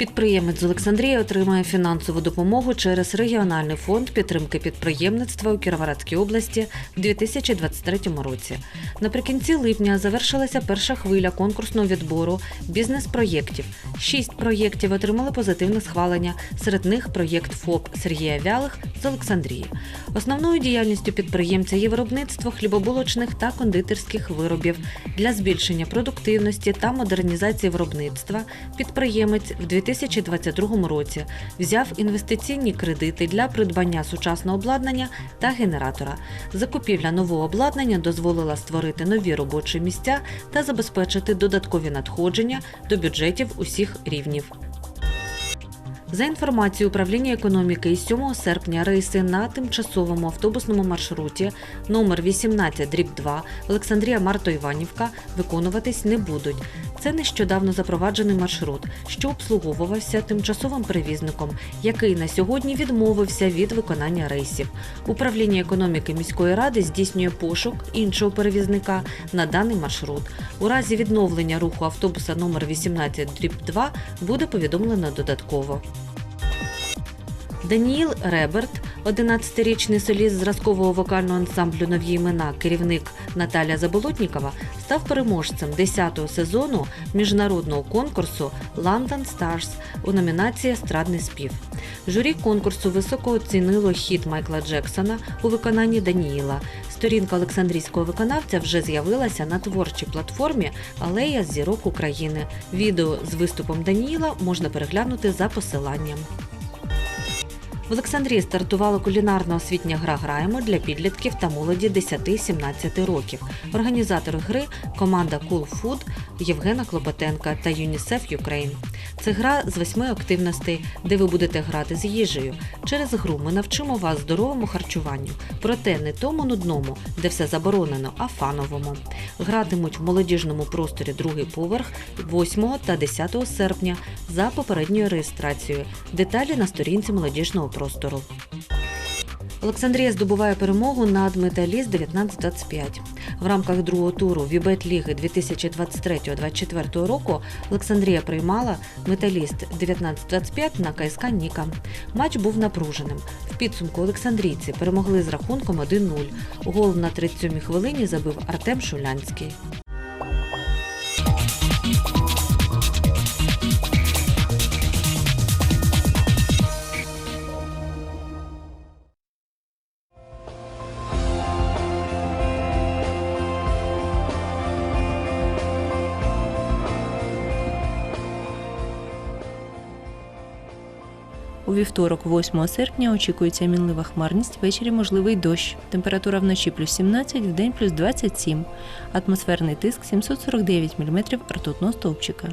Підприємець з Олександрії отримає фінансову допомогу через регіональний фонд підтримки підприємництва у Кіровоградській області в 2023 році. Наприкінці липня завершилася перша хвиля конкурсного відбору бізнес-проєктів. Шість проєктів отримали позитивне схвалення. Серед них проєкт ФОП Сергія Вялих з Олександрії. Основною діяльністю підприємця є виробництво хлібобулочних та кондитерських виробів. Для збільшення продуктивності та модернізації виробництва підприємець в 2022 році взяв інвестиційні кредити для придбання сучасного обладнання та генератора. Закупівля нового обладнання дозволила створити нові робочі місця та забезпечити додаткові надходження до бюджетів усіх рівнів. За інформацією управління економіки, із 7 серпня рейси на тимчасовому автобусному маршруті номер 18 дріб 2 Олександрія Марто Іванівка виконуватись не будуть. Це нещодавно запроваджений маршрут, що обслуговувався тимчасовим перевізником, який на сьогодні відмовився від виконання рейсів. Управління економіки міської ради здійснює пошук іншого перевізника на даний маршрут. У разі відновлення руху автобуса номер 18 дріб 2 буде повідомлено додатково. Даніїл Реберт, 11-річний соліст зразкового вокального ансамблю Нові імена, керівник Наталя Заболотнікова, став переможцем 10-го сезону міжнародного конкурсу London Stars у номінації Естрадний спів. Журі конкурсу високо оцінило хіт Майкла Джексона у виконанні Даніїла. Сторінка Олександрійського виконавця вже з'явилася на творчій платформі Алея зірок України. Відео з виступом Даніїла можна переглянути за посиланням. В Олександрії стартувала кулінарна освітня гра Граємо для підлітків та молоді 10-17 років. Організатор гри команда Cool Food Євгена Клопотенка та ЮНІСЕФ Ukraine. Це гра з восьми активностей, де ви будете грати з їжею. Через гру ми навчимо вас здоровому харчуванню, проте не тому нудному, де все заборонено, а фановому. Гратимуть в молодіжному просторі другий поверх 8 та 10 серпня за попередньою реєстрацією. Деталі на сторінці молодіжного простору. Олександрія здобуває перемогу над Металіст 1925. В рамках другого туру Вібет Ліги 2023-2024 року Олександрія приймала Металіст 1925 на КСК Ніка. Матч був напруженим. В підсумку Олександрійці перемогли з рахунком 1-0. Гол на 37-й хвилині забив Артем Шулянський. У вівторок, 8 серпня, очікується мінлива хмарність, ввечері можливий дощ. Температура вночі плюс 17, в день плюс 27. Атмосферний тиск 749 мм ртутного стовпчика.